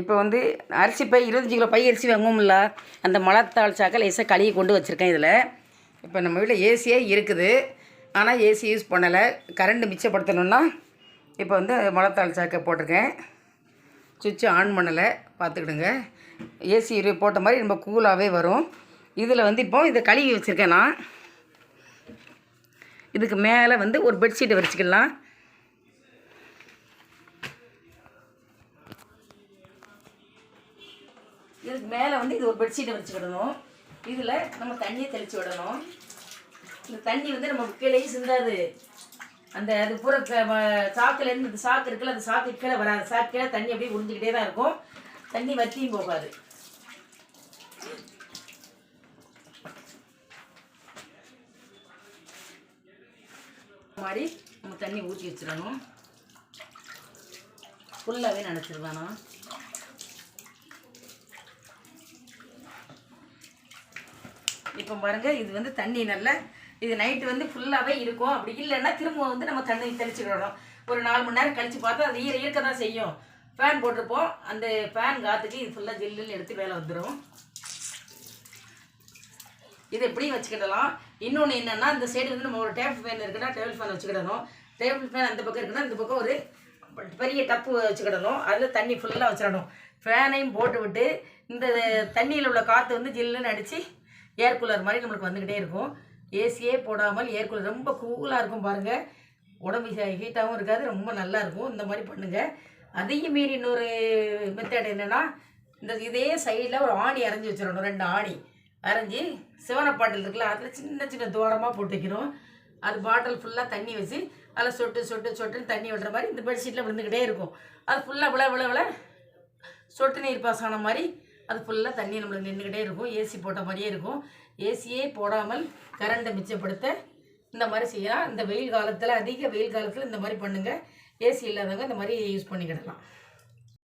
இப்போ வந்து அரிசி பை இருபத்தஞ்சி கிலோ பை அரிசி வாங்குவோம்ல அந்த மலத்தாள் சாக்கை லேசாக கழுவி கொண்டு வச்சுருக்கேன் இதில். இப்போ நம்ம வீட்டில் ஏசியே இருக்குது. ஆனால் ஏசி யூஸ் பண்ணலை. கரண்ட் மிச்சப்படுத்தணும்னா இப்போ வந்து மலத்தாள் சாக்கை போட்டிருக்கேன். சுவிட்சு ஆன் பண்ணலை. பார்த்துக்கிடுங்க. ஏசி போட்ட மாதிரி ரொம்ப கூலாகவே வரும். இதில் வந்து இப்போ இதை கழுவி வச்சுருக்கேன் நான். இதுக்கு மேலே வந்து ஒரு பெட்ஷீட்டை வச்சுக்கலாம். இதுக்கு மேலே வந்து இது ஒரு பெட்ஷீட்டை வச்சுக்கிடணும் இதில் நம்ம தண்ணியை தெளித்து விடணும். இந்த தண்ணி வந்து நம்ம கீழேயே சிந்தாது. அந்த அது பூரா சாக்குலேருந்து இந்த சாக்கு இருக்குல்ல அந்த சாக்கு கீழே வராது. சாக்கு கீழே தண்ணி அப்படியே உறிஞ்சிக்கிட்டே தான் இருக்கும். தண்ணி வத்தியும் போகாது. மாதிரி நம்ம தண்ணி ஊற்றி வச்சிடணும். ஃபுல்லாகவே நினச்சிருவேன் இப்போ பாருங்க இது வந்து தண்ணி நல்லா இது நைட்டு வந்து ஃபுல்லாகவே இருக்கும். அப்படி இல்லைன்னா திரும்ப வந்து நம்ம தண்ணி தெளிச்சுக்கிடணும் ஒரு நாலு மணி நேரம் கழிச்சு பார்த்தா அது ஈர இருக்க தான் செய்யும். ஃபேன் போட்டிருப்போம். அந்த ஃபேன் காற்றுக்கு இது ஃபுல்லாக ஜில்லுன்னு எடுத்து வேலை வந்துடும் இது எப்படியும் வச்சுக்கிடலாம். இன்னொன்று என்னென்னா இந்த சைடு வந்து நம்ம ஒரு டேபிள் ஃபேன் இருக்குன்னா டேபிள் ஃபேன் வச்சுக்கிடணும். டேபிள் ஃபேன் அந்த பக்கம் இருக்குன்னா இந்த பக்கம் ஒரு பெரிய டப்பு வச்சுக்கிடணும். அதில் தண்ணி ஃபுல்லாக வச்சிடணும். ஃபேனையும் போட்டு விட்டு இந்த தண்ணியில் உள்ள காற்று வந்து ஜில்லுன்னு அடித்து ஏர் கூலர் மாதிரி நம்மளுக்கு வந்துக்கிட்டே இருக்கும். ஏசியே போடாமல் ஏர் கூலர் ரொம்ப கூலாக இருக்கும் பாருங்கள் உடம்பு ஹீட்டாகவும் இருக்காது ரொம்ப நல்லா இருக்கும். இந்த மாதிரி பண்ணுங்கள் அதையும் மீறி இன்னொரு மெத்தட் என்னென்னா இந்த இதே சைடில் ஒரு ஆணி அரைஞ்சி வச்சிடணும் ரெண்டு ஆணி. அரைஞ்சி சிவன பாட்டில் இருக்குல்ல அதில் சின்ன சின்ன தூரமாக போட்டு வைக்கணும். அது பாட்டில் ஃபுல்லாக தண்ணி வச்சு அதில் சொட்டு சொட்டு சொட்டுன்னு தண்ணி விடுற மாதிரி இந்த பெட்ஷீட்டில் விழுந்துக்கிட்டே இருக்கும். அது ஃபுல்லாக விழ விழ விழ சொட்டு நீர் பாசனம் மாதிரி அது ஃபுல்லாக தண்ணி நம்மளுக்கு நின்றுக்கிட்டே இருக்கும். ஏசி போட்ட மாதிரியே இருக்கும். ஏசியே போடாமல் கரண்ட்டை மிச்சப்படுத்த இந்த மாதிரி செய்யலாம். இந்த வெயில் காலத்தில் அதிக வெயில் காலத்தில் இந்த மாதிரி பண்ணுங்கள் ஏசி இல்லாதவங்க இந்த மாதிரி யூஸ் பண்ணிக்கிடலாம்.